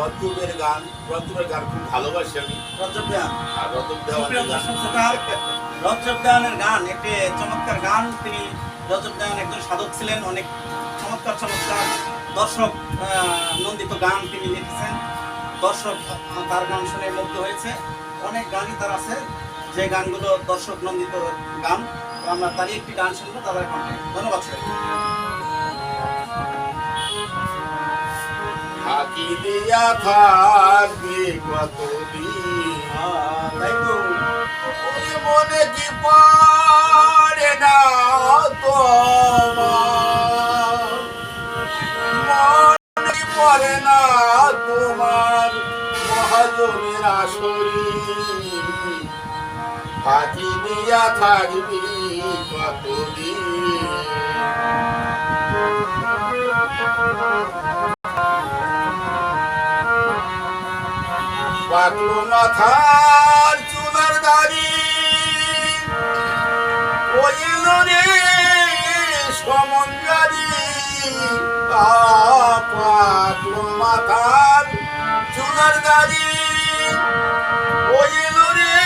গান রতনের গান খুব ভালোবাসি আমি। রজব দেওয়ান আর রতন সুপ্রিয় দেওয়া দর্শক শ্রোতা, রজব দেওয়ানের গান একটি চমৎকার গান তিনি রজব দেওয়ান একজন সাধক ছিলেন অনেক চমৎকার চমৎকার দর্শক নন্দিত গান তিনি লিখেছেন। দর্শক তার গান শুনে মুগ্ধ হয়েছে। অনেক গানই তার আছে যে গানগুলো দর্শক নন্দিত গান। আমরা তারই একটি গান শুনব তাদের কণ্ঠে ধন্যবাদ স্যার। ফাঁকি দিয়া থাকবে কতদিন? তো মনে কি পড়ে না তোমার? মনে পড়ে না তোমার? মহাজনের আসরি। ফাঁকি দিয়া থাকবি কতদিন? মাথার চুলার দাড়ি। ওইল রে সমঞ্জারি পাতলো মাথার চুলার দাড়ি। ওইল রে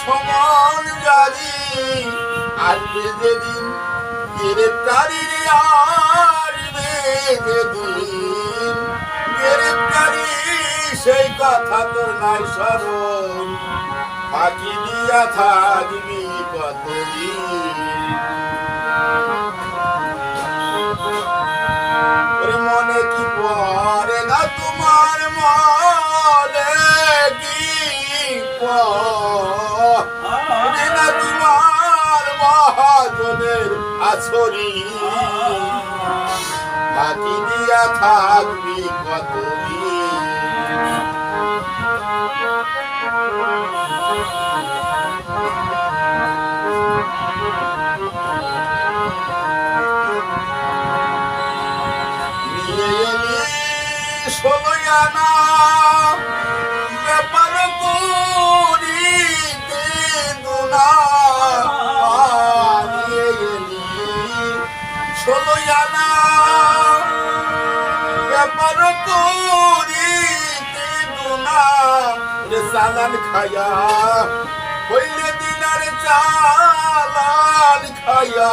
সমঞ্জারি আসবে যেদিন গ্রেপ্তারির সেই কথা তোর নাই স্মরণ। ফাঁকি দিয়া থাকবি কতদিন। মনে কি পড়ে না তোমার মনে কি পড়ে না তোমার মহাজনের আছরি ফাঁকি দিয়া থাকবি কতদিন। আনা ব্যাপার করিতে ষোলোই আনা ব্যাপার করিতে দুনা রে সালান খায়া হইলে দিনার চালান খায়া।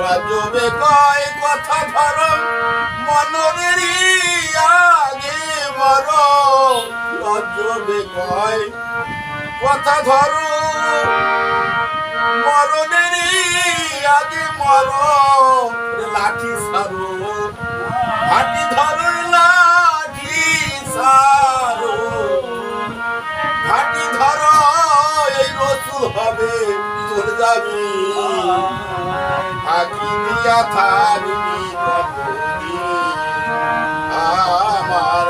রজবে কয় কথা ধরো মনরেরই আগে মর। রজবে কয় কথা ধরো মরণেরই আগে মর। লাঠি সারো হাতি ধরো। থাকবি কতদিন আমার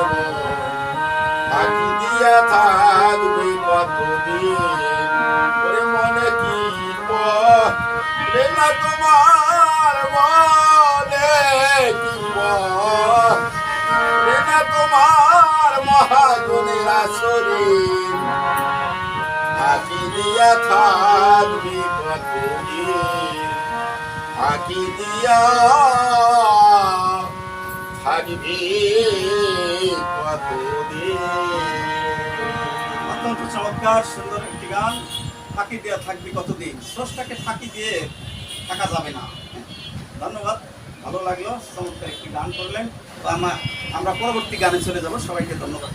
ফাঁকি দিয়া থাকবি কতদিন ওরে মনে কি না তোমার মনে কি না তোমার মহাজনের আসরিন ফাঁকি দিয়া থাকবি কতদিন ফাঁকি দিয়া থাকবি অত্যন্ত চমৎকার, সুন্দর একটি গান। ফাঁকি দিয়ে থাকবি কতদিন? স্রষ্টাকে ফাঁকি দিয়ে থাকা যাবে না। ধন্যবাদ, ভালো লাগল, চমৎকার একটি গান করলেন। আমরা পরবর্তী গানে চলে যাব। সবাইকে ধন্যবাদ।